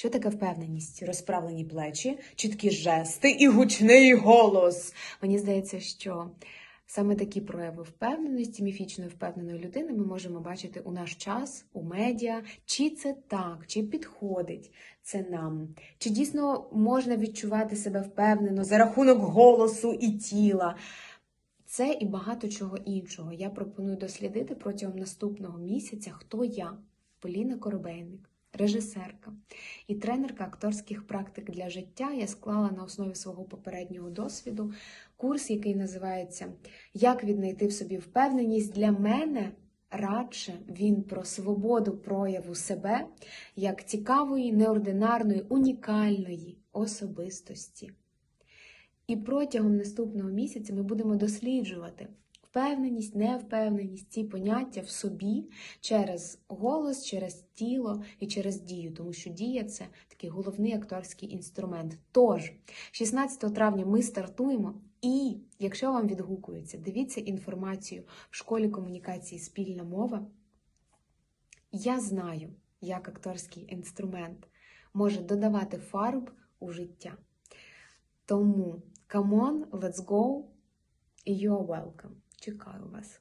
Що таке впевненість? Розправлені плечі, чіткі жести і гучний голос. Мені здається, що саме такі прояви впевненості, міфічної впевненої людини ми можемо бачити у наш час, у медіа. Чи це так, чи підходить це нам? Чи дійсно можна відчувати себе впевнено за рахунок голосу і тіла? Це і багато чого іншого. Я пропоную дослідити протягом наступного місяця, хто я, Поліна Коробейник, режисерка і тренерка акторських практик для життя. Я склала на основі свого попереднього досвіду курс, який називається Як віднайти в собі впевненість для мене. Радше він про свободу прояву себе як цікавої, неординарної, унікальної особистості. І протягом наступного місяця ми будемо досліджувати впевненість, невпевненість, ці поняття в собі через голос, через тіло і через дію, тому що дія це такий головний акторський інструмент. Тож, 16 травня ми стартуємо. І якщо вам відгукується, дивіться інформацію в школі комунікації Спільна мова. Я знаю, як акторський інструмент може додавати фарб у життя. Тому come on, let's go, you're welcome. Чекаю вас.